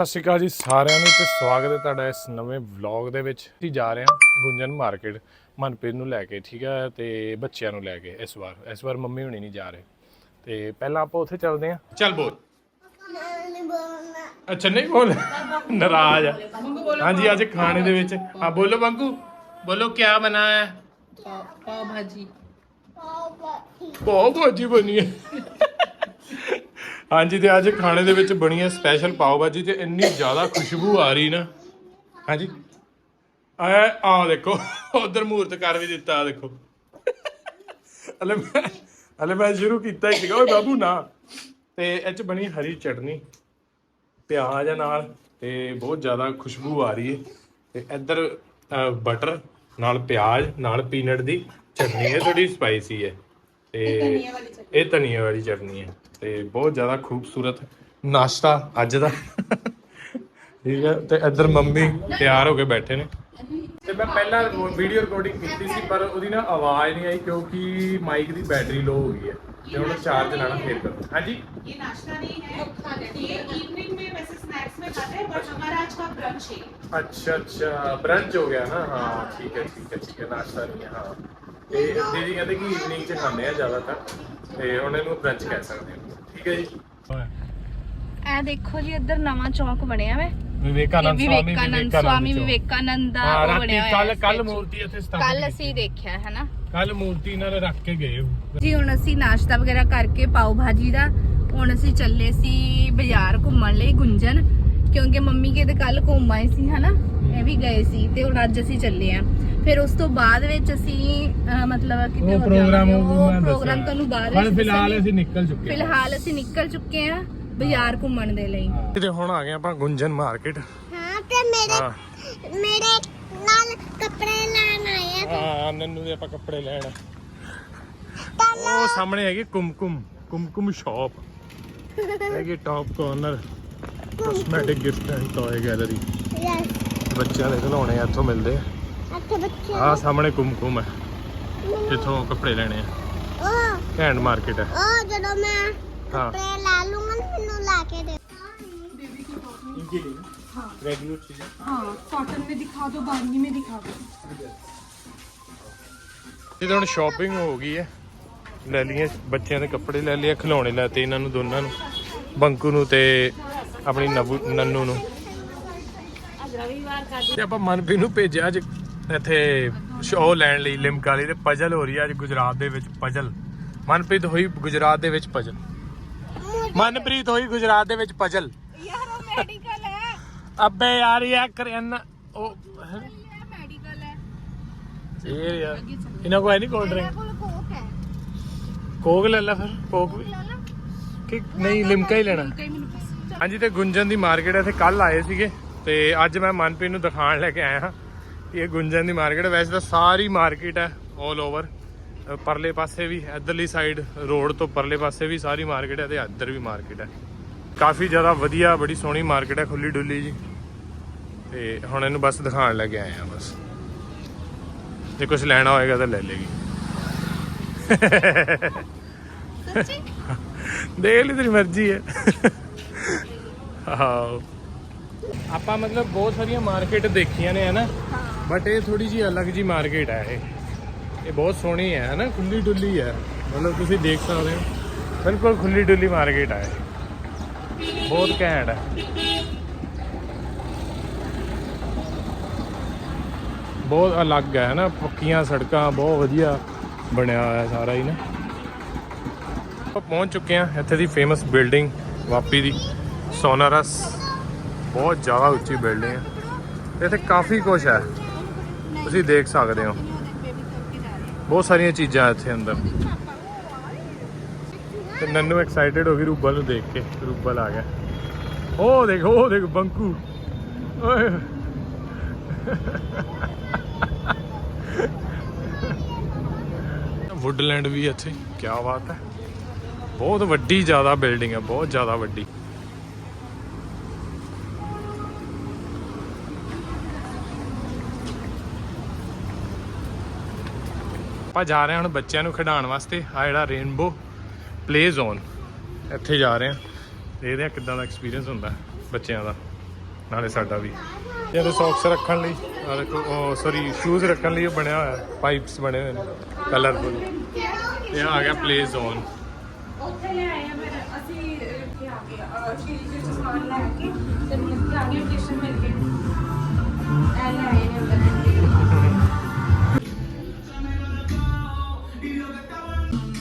ਸਤਿ ਸ਼੍ਰੀ ਅਕਾਲ ਜੀ ਸਾਰਿਆਂ ਨੂੰ ਤੇ ਸਵਾਗਤ ਹੈ ਤੁਹਾਡਾ ਇਸ ਨਵੇਂ ਵਲੌਗ ਦੇ ਵਿੱਚ। ਅਸੀਂ ਜਾ ਰਹੇ ਹਾਂ ਗੁੰਜਨ ਮਾਰਕੀਟ ਮਨਪ੍ਰੀਤ ਨੂੰ ਲੈ ਕੇ ਠੀਕ ਹੈ? ਤੇ ਬੱਚਿਆਂ ਨੂੰ ਲੈ ਕੇ ਇਸ ਵਾਰ। ਇਸ ਵਾਰ ਮੰਮੀ ਹੁਣੀ ਨਹੀਂ ਜਾ ਰਹੇ। ਤੇ ਪਹਿਲਾਂ ਆਪਾਂ ਉੱਥੇ ਚੱਲਦੇ ਹਾਂ। ਚੱਲ ਬੋਲ। ਅੱਛਾ ਨਹੀਂ ਬੋਲ। ਨਾਰਾਜ਼ ਆ। ਹਾਂਜੀ ਅੱਜ ਖਾਣੇ ਦੇ ਵਿੱਚ। ਹਾਂ ਬੋਲੋ ਬੰਕੂ। ਬੋਲੋ ਕੀ ਬਣਾ ਹੈ ਪਾਓ ਭਾਜੀ। ਪਾਓ ਭਾਜੀ ਬਣੀ ਹੈ। ਹਾਂਜੀ ਤੇ ਅੱਜ ਖਾਣੇ ਦੇ ਵਿੱਚ ਬਣੀ ਹੈ ਸਪੈਸ਼ਲ ਪਾਓ ਭਾਜੀ ਤੇ ਇੰਨੀ ਜ਼ਿਆਦਾ ਖੁਸ਼ਬੂ ਆ ਰਹੀ ਨਾ। ਹਾਂਜੀ। ਆ ਆ ਦੇਖੋ ਉਧਰ ਮੂਰਤ ਕਰ ਵੀ ਦਿੱਤਾ ਆ ਦੇਖੋ। ਹਲੇ ਮੈਂ ਹਲੇ ਮੈਂ ਸ਼ੁਰੂ ਕੀਤਾ ਹੀ ਸੀਗਾ ਓਏ ਬਾਬੂ ਨਾ। ਤੇ ਇਹ ਚ ਬਣੀ ਹਰੀ ਚਟਨੀ ਪਿਆਜ਼ ਆ ਨਾਲ ਤੇ ਬਹੁਤ ਜ਼ਿਆਦਾ ਖੁਸ਼ਬੂ ਆ ਰਹੀ ਹੈ ਤੇ ਇੱਧਰ ਬਟਰ ਨਾਲ ਪਿਆਜ਼ ਨਾਲ ਪੀਨਟ ਦੀ ਚਟਨੀ ਹੈ ਥੋੜੀ ਸਪਾਈਸੀ ਹੈ ਤੇ ਇਹ ਧਨੀਆ ਵਾਲੀ ਚਟਨੀ। ਹੈ ਤੇ ਬਹੁਤ ਜ਼ਿਆਦਾ ਖੂਬਸੂਰਤ ਨਾਸ਼ਤਾ ਅੱਜ ਦਾ ਠੀਕ ਹੈ ਤੇ ਇੱਧਰ ਮੰਮੀ ਤਿਆਰ ਹੋ ਕੇ ਬੈਠੇ ਨੇ ਤੇ ਮੈਂ ਪਹਿਲਾਂ ਵੀਡੀਓ ਰਿਕਾਰਡਿੰਗ ਕੀਤੀ ਸੀ ਪਰ ਉਹਦੀ ਨਾ ਆਵਾਜ਼ ਨਹੀਂ ਆਈ ਕਿਉਂਕਿ ਮਾਈਕ ਦੀ ਬੈਟਰੀ ਲੋ ਹੋ ਗਈ ਹੈ ਤੇ ਹੁਣ ਚਾਰਜ ਲਾਣਾ ਫੇਰ ਕਰੋ ਹਾਂਜੀ ये नाश्ता नहीं है ये इवनिंग में वैसे स्नैक्स में खाते हैं बट हमारा आज का ब्रंच है ਅੱਛਾ ਅੱਛਾ ਬ੍ਰੰਚ ਹੋ ਗਿਆ ਨਾ ਹਾਂ ਠੀਕ ਹੈ ਠੀਕ ਹੈ ਠੀਕ ਹੈ ਨਾਸ਼ਤਾ ਨਹੀਂ ਹੈ ਹਾਂ ਤੇ ਦੀਦੀ ਕਹਿੰਦੇ ਕਿ ਈਵਨਿੰਗ ਚ ਖਾਂਦੇ ਆ ਜ਼ਿਆਦਾਤਰ ਤੇ ਹੁਣ ਇਹਨੂੰ ਬ੍ਰੰਚ ਕਹਿ ਸਕਦੇ ਹਾਂ ਠੀਕ ਹੈ ਜੀ। ਇਹ ਦੇਖੋ ਜੀ ਇੱਧਰ ਨਵਾਂ ਚੌਕ ਬਣਿਆ ਵੇ। ਵਿਵੇਕਾਨੰਦ ਸਵਾਮੀ ਵਿਵੇਕਾਨੰਦ ਸਵਾਮੀ ਵਿਵੇਕਾਨੰਦ ਦਾ ਉਹ ਬਣਿਆ ਕੱਲ ਹੋਇਆ ਕੱਲ ਮੂਰਤੀ ਇੱਥੇ ਸਥਾਪਿਤ ਕੱਲ ਅਸੀਂ ਦੇਖਿਆ ਹੈ ਨਾ ਕੱਲ ਮੂਰਤੀ ਨਾਲ ਰੱਖ ਕੇ ਗਏ ਜੀ ਹੁਣ ਅਸੀਂ ਨਾਸ਼ਤਾ ਵਗੈਰਾ ਕਰਕੇ ਪਾਓ ਭਾਜੀ ਦਾ ਹੁਣ ਅਸੀਂ ਚੱਲੇ ਸੀ ਬਾਜ਼ਾਰ ਘੁੰਮਣ ਲਈ ਗੁੰਜਨ ਕਿਉਂਕਿ ਮੰਮੀ ਕਿਤੇ ਕੱਲ ਘੁੰਮ ਆਏ ਸੀ ਹਨਾ? ਇਹ ਵੀ ਗਏ ਸੀ ਤੇ ਹੁਣ ਅੱਜ ਅਸੀਂ ਚੱਲੇ ਆ। ਫਿਰ ਉਸ ਤੋਂ ਬਾਅਦ ਵਿੱਚ ਅਸੀਂ ਮਤਲਬ ਕਿਤੇ ਉਹ ਹੋਰ ਪ੍ਰੋਗਰਾਮ ਜਾਵਾਂਗੇ। ਉਹ ਮੈਂ ਪ੍ਰੋਗਰਾਮ ਦੱਸਿਆ। ਤੁਹਾਨੂੰ ਬਾਅਦ ਵਿੱਚ ਫਿਲਹਾਲ। ਅਸੀਂ ਨਿਕਲ ਚੁੱਕੇ ਹਾਂ। ਫਿਲਹਾਲ ਅਸੀਂ ਨਿਕਲ ਚੁੱਕੇ ਆ ਬਾਜ਼ਾਰ ਘੁੰਮਣ ਦੇ ਲਈ। ਤੇ ਹੁਣ ਆ ਗਏ ਆਪਾਂ ਗੁੰਜਨ ਮਾਰਕੀਟ। ਹਾਂ ਤੇ ਮੇਰੇ ਹਾਂ। ਮੇਰੇ ਨਾਲ ਕੱਪੜੇ ਲੈਣ ਆਏ ਆ ਹਾਂ ਨੰਨੂ ਦੇ ਆਪਾਂ ਕੱਪੜੇ ਲੈਣ। ਉਹ ਸਾਹਮਣੇ ਹੈਗੀ ਕੁਮਕੁਮ ਕੁਮਕੁਮ ਸ਼ਾਪ। ਹੈਗੀ top corner cosmetic gift and toy gallery yes ਬੱਚਿਆਂ ਦੇ ਖਿਡੌਣੇ ਇੱਥੋਂ ਮਿਲਦੇ ਆ। ਅੱਥੇ ਬੱਚੇ ਆਹ ਸਾਹਮਣੇ ਕੁਮਕੁਮ ਹੈ ਜਿੱਥੋਂ ਕੱਪੜੇ ਲੈਣੇ ਆ ਉਹ ਘੈਂਟ ਮਾਰਕੀਟ ਹੈ ਉਹ ਜਦੋਂ ਮੈਂ ਹਾਂ ਕੱਪੜੇ ਲੈ ਲੂੰਗਾ ਨਾ ਮੈਨੂੰ ਲਾ ਕੇ ਦੇ रेगुलर चीजें हाँ कॉटन में दिखा दो बांगनी में दिखा दो ਇਹਦੇ ਹੁਣ ਸ਼ਾਪਿੰਗ ਹੋ ਗਈ ਹੈ ਲੈ ਲਈਏ ਬੱਚਿਆਂ ਦੇ ਕੱਪੜੇ ਲੈ ਲਏ ਖਿਡੌਣੇ ਲੈ ਤੇ ਇਹਨਾਂ ਨੂੰ ਦੋਨਾਂ ਨੂੰ ਬੰਕੂ ਨੂੰ ਤੇ ਆਪਣੀ ਨਬੂ ਨੰਨੂ ਨੂੰ ਤੇ ਆਪਾਂ ਮਨਪ੍ਰੀਤ ਨੂੰ ਭੇਜਿਆ ਅੱਜ ਇੱਥੇ ਸ਼ੋਅ ਲੈਣ ਲਈ ਲਿਮਕਾਲੀ ਤੇ ਪਜਲ ਹੋ ਰਹੀ ਹੈ ਅੱਜ ਗੁਜਰਾਤ ਦੇ ਵਿੱਚ ਪਜਲ ਮਨਪ੍ਰੀਤ ਹੋਈ ਗੁਜਰਾਤ ਦੇ ਵਿੱਚ ਪਜਲ ਮਨਪ੍ਰੀਤ ਹੋਈ ਗੁਜਰਾਤ ਦੇ ਵਿੱਚ ਪਜਲ ਯਾਰ ਉਹ ਮੈਡੀਕਲ ਹੈ। ਅੱਬੇ ਯਾਰ ਇਹ ਕਰਨ ਉਹ ਮੈਡੀਕਲ ਹੈ। ਇਹ ਇਹਨਾਂ ਕੋਲ ਹੈ। ਨਹੀਂ ਡਰਿੰਕ ਕੋਕ ਨਹੀਂ ਲਿਮਕਾ ਹੀ ਲੈਣਾ। ਹਾਂਜੀ ਤੇ ਗੁੰਜਨ ਦੀ ਮਾਰਕੀਟ ਇੱਥੇ ਕੱਲ ਆਏ ਸੀਗੇ। ਤੇ ਅੱਜ ਮੈਂ ਮਨਪ੍ਰੀਤ ਨੂੰ ਦਿਖਾਣ ਲੈ ਕੇ ਆਇਆ। ਹਾਂ ਇਹ ਗੁੰਜਨ ਦੀ ਮਾਰਕੀਟ ਵੈਸੇ ਤਾਂ ਸਾਰੀ ਮਾਰਕੀਟ ਹੈ 올 ਓਵਰ ਪਰਲੇ ਪਾਸੇ ਵੀ, ਇਧਰਲੀ ਸਾਈਡ ਰੋਡ ਤੋਂ ਪਰਲੇ ਪਾਸੇ ਵੀ ਸਾਰੀ ਮਾਰਕੀਟ ਹੈ ਤੇ ਇੱਧਰ ਵੀ ਮਾਰਕੀਟ ਹੈ। ਕਾਫੀ ਜ਼ਿਆਦਾ ਵਧੀਆ, ਬੜੀ ਸੋਹਣੀ ਮਾਰਕੀਟ ਹੈ ਖੁੱਲੀ ਡੁੱਲੀ ਜੀ। ਤੇ ਹੁਣ ਇਹਨੂੰ ਬਸ ਦਿਖਾਣ ਲੈ ਕੇ ਆਏ ਹਾਂ ਬਸ। ਜੇ ਕੁਝ ਲੈਣਾ ਹੋਏਗਾ ਤਾਂ ਲੈ ਲੇਗੀ ਦੇਖ ਲਈ ਤੇਰੀ ਮਰਜ਼ੀ ਹੈ। ਹਾਂ ਆਪਾਂ ਮਤਲਬ ਬਹੁਤ ਸਾਰੀਆਂ ਮਾਰਕੀਟ ਦੇਖੀਆਂ ਨੇ ਹਨਾ ਬਟ ਇਹ ਥੋੜੀ ਜੀ ਅਲੱਗ ਜੀ ਮਾਰਕੀਟ ਹੈ ਇਹ। ਇਹ ਬਹੁਤ ਸੋਹਣੀ ਹੈ ਹਨਾ ਖੁੱਲੀ ਡੁੱਲੀ ਹੈ। ਮਤਲਬ ਤੁਸੀਂ ਦੇਖ ਸਕਦੇ ਹੋ। ਬਿਲਕੁਲ ਖੁੱਲੀ ਡੁੱਲੀ ਮਾਰਕੀਟ ਹੈ ਇਹ। ਬਹੁਤ ਘੈਂਟ ਹੈ। ਬਹੁਤ ਅਲੱਗ ਹੈ ਨਾ? ਪੱਕੀਆਂ ਸੜਕਾਂ, ਬਹੁਤ ਵਧੀਆ ਬਣਿਆ ਹੋਇਆ ਸਾਰਾ ਹੀ ਨਾ। ਆਪਾਂ ਪਹੁੰਚ ਚੁੱਕੇ ਹਾਂ ਇੱਥੇ ਦੀ ਫੇਮਸ ਬਿਲਡਿੰਗ ਵਾਪੀ ਦੀ। ਸੋਨਾਰਸ। ਬਹੁਤ ਜ਼ਿਆਦਾ ਉੱਚੀ ਬਿਲਡਿੰਗ ਹੈ। ਇੱਥੇ ਕਾਫੀ ਕੁਝ ਹੈ। ਤੁਸੀਂ ਦੇਖ ਸਕਦੇ ਹੋ। ਬਹੁਤ ਸਾਰੀਆਂ ਚੀਜ਼ਾਂ ਇੱਥੇ ਅੰਦਰ। ਤੇ ਨੰਨੂ ਐਕਸਾਈਟਡ ਹੋ ਗਈ, ਰੂਬਲ ਨੂੰ ਦੇਖ ਕੇ, ਰੂਬਲ ਆ ਗਿਆ। ਉਹ ਦੇਖ ਉਹ ਦੇਖ, ਬੰਕੂ। ਓਏ। ਵੁੱਡਲੈਂਡ ਵੀ ਇੱਥੇ ਕੀ ਬਾਤ ਹੈ। ਬਹੁਤ ਵੱਡੀ ਜ਼ਿਆਦਾ ਬਿਲਡਿੰਗ ਹੈ, ਬਹੁਤ ਜ਼ਿਆਦਾ ਵੱਡੀ। ਆਪਾਂ ਜਾ ਰਹੇ ਹਾਂ ਹੁਣ ਬੱਚਿਆਂ ਨੂੰ ਖਿਡਾਉਣ ਵਾਸਤੇ ਆ ਜਿਹੜਾ ਰੇਨਬੋ ਪਲੇ ਜ਼ੋਨ ਇੱਥੇ ਜਾ ਰਹੇ ਹਾਂ। ਦੇਖਦੇ ਹਾਂ ਕਿੱਦਾਂ ਦਾ ਐਕਸਪੀਰੀਅੰਸ ਹੁੰਦਾ ਬੱਚਿਆਂ ਦਾ, ਨਾਲੇ ਸਾਡਾ ਵੀ। ਇਹਦੇ ਸੌਕਸ ਰੱਖਣ ਲਈ ਆ ਦੇਖੋ ਸੌਰੀ ਸ਼ੂਜ਼ ਰੱਖਣ ਲਈ ਉਹ ਬਣਿਆ ਹੋਇਆ ਪਾਈਪਸ ਬਣੇ ਹੋਏ ਨੇ ਕਲਰਫੁਲ ਇਹ ਆ ਗਿਆ ਪਲੇ ਜ਼ੋਨ ਉੱਥੇ ਲੈ ਆਏ ਆ ਮੈਂ ਅਸੀਂ ਇੱਥੇ ਆ ਗਏ ਸ਼ੀਰੀ ਜੀ ਸਮਾਨ ਲੈ ਕੇ, ਤੇ ਮੈਂ ਆ ਗਏ ਸਟੇਸ਼ਨ ਮਿਲ ਕੇ। ਐ ਲੈ ਆਏ ਨੇ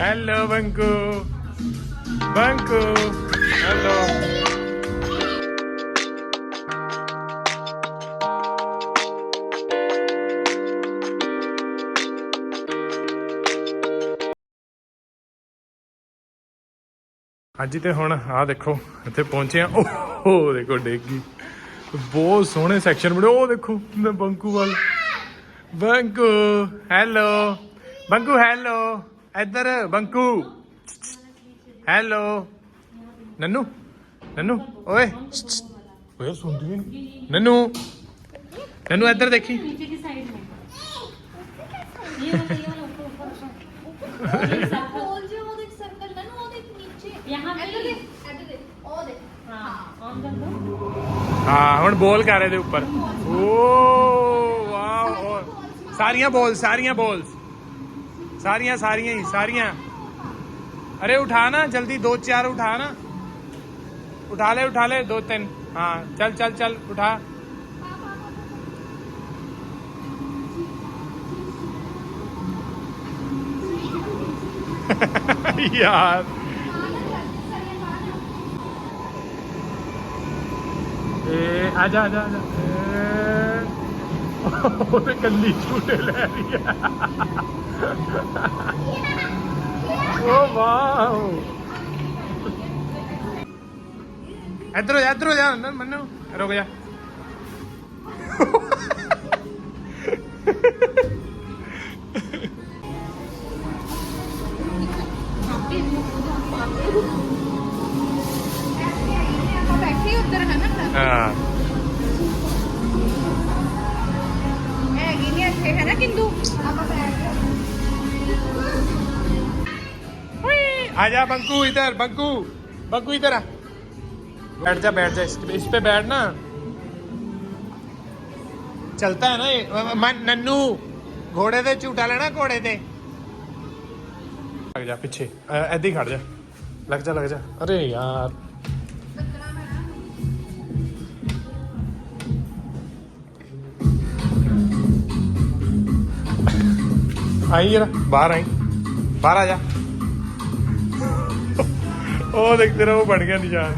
ਹੈਲੋ ਬੰਕੂ ਬੰਕੂ ਹੈਲੋ ਹਾਂਜੀ ਤੇ ਹੁਣ ਆਹ ਦੇਖੋ, ਇੱਥੇ ਪਹੁੰਚੇ ਆ ਓਹ ਦੇਖੋ, ਡੇਗੀ। ਬਹੁਤ ਸੋਹਣੇ ਸੈਕਸ਼ਨ ਬਣੇ। ਉਹ ਦੇਖੋ ਬੰਕੂ ਵੱਲ। ਬੰਕੂ ਹੈਲੋ ਬੰਕੂ ਹੈਲੋ ਇੱਧਰ ਬੰਕੂ ਹੈਲੋ ਨੰਨੂ ਨੰਨੂ ਓਏ ਓਏ ਸੁਣਦੀ ਵੀ ਨਹੀਂ ਨੰਨੂ ਨੰਨੂ ਇੱਧਰ ਦੇਖੀ ਬੋਲ ਜੇ ਉਹ ਦੇਖ ਸਰਕਲ ਨਾ ਉਹ ਦੇਖ ਨੀਚੇ यहाँ पे ਇੱਧਰ ਦੇਖ ਇੱਧਰ ਦੇਖ ਉਹ ਦੇਖ हाँ ऑन कर दो ਹਾਂ ਹੁਣ ਬੋਲ ਕਰ ਇਹਦੇ ਉੱਪਰ ਓ ਵਾਓ ਸਾਰੀਆਂ ਬੋਲ ਸਾਰੀਆਂ ਬੋਲਸ सारिया सारिया ही सारिया। अरे उठा ना जल्दी दो चार उठा ना। उठा ले उठा ले दो तीन। हाँ चल चल चल उठा। यार। ए, आजा आजा आजा। कल्ली झूठे ले रही है। ਰਹੀ ਹੈ ਓ ਵਾਓ ਇੱਧਰ ਹੋ ਜਾ ਇੱਧਰ ਹੋ ਜਾ ਨਾ ਮੰਨੂ आजा बंकू इधर बंकू। बंकू इधर बैठ जा बैठ जा इस, पे बैठ ना। चलता है ना ये। नन्नू घोड़े ते झूटा लेना घोड़े ते लग जा पीछे। ही खड़ जा। लग जा लग जा। अरे यार। आई बाहर आई। बाहर आ जा। ਉਹ ਦੇਖ ਤੇਰਾ ਉਹ ਬਣ ਗਿਆ ਨਿਸ਼ਾਨ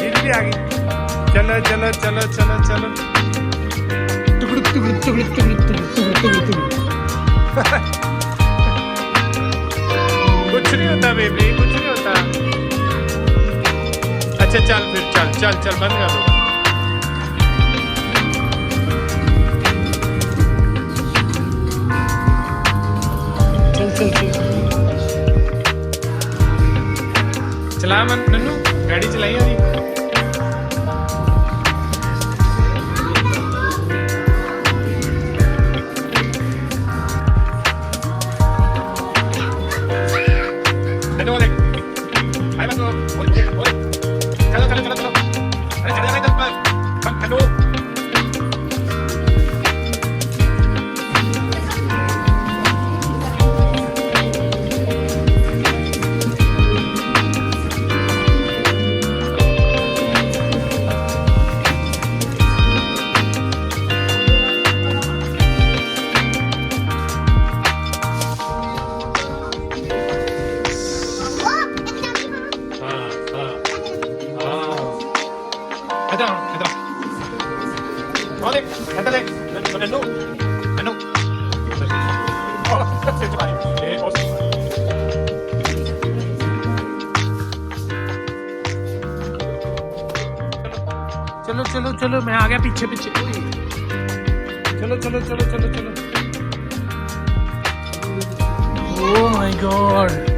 ਇਹ ਵੀ ਆ ਗਈ ਚਲੋ ਚਲੋ ਚਲੋ ਚਲੋ ਚਲੋ ਟੁਕੜ ਟੁਕੜ ਟੁਕੜ ਟੁਕੜ ਟੁਕੜ ਟੁਕੜ ਟੁਕੜ कुछ नहीं होता बेबी कुछ नहीं होता ਅੱਛਾ ਚੱਲ ਫਿਰ ਚੱਲ ਚੱਲ ਚੱਲ ਬੰਦ ਕਰ ਦੋ। ਚਲਾ ਮਨ ਨੰਨੂ ਗਾੜੀ ਚਲਾਈ ਆ चलो चलो चलो मैं आ गया पीछे पीछे चलो चलो चलो चलो चलो ओह माय गॉड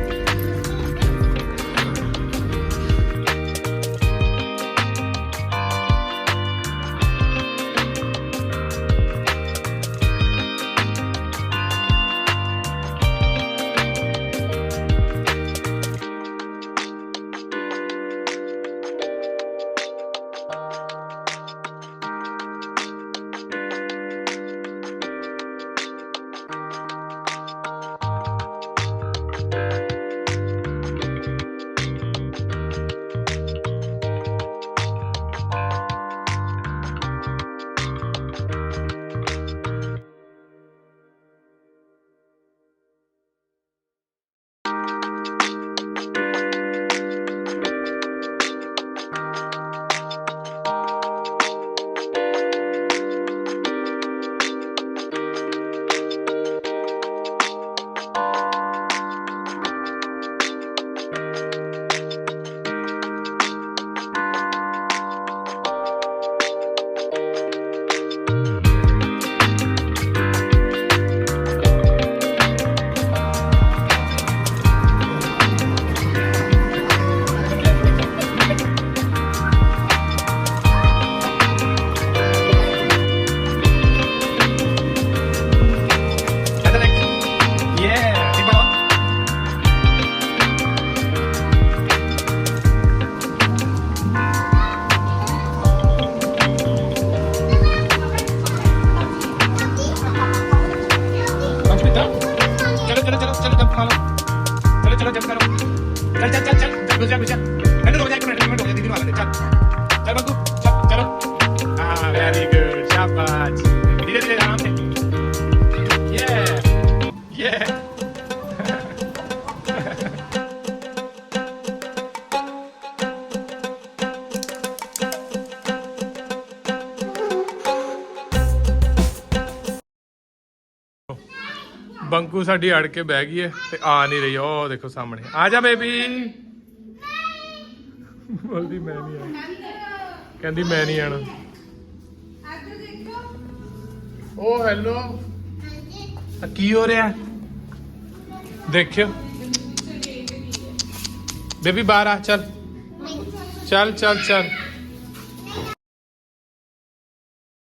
ਸਾਡੀ ਅੜ ਕੇ ਬਹਿ ਗਈ ਹੈ ਤੇ ਆ ਨਹੀਂ ਰਹੀ, ਉਹ ਦੇਖੋ ਸਾਹਮਣੇ। ਆ ਜਾ ਬੇਬੀ। ਬੋਲਦੀ ਮੈਂ ਨਹੀਂ ਆਣਾ ਕਹਿੰਦੀ ਮੈਂ ਨਹੀਂ ਆਣਾ ਓ ਹੈਲੋ ਆ ਕੀ ਹੋ ਰਿਹਾ? ਦੇਖਿਓ। ਬੇਬੀ ਬਾਹਰ ਆ, ਚੱਲ। ਚੱਲ ਚੱਲ ਚੱਲ।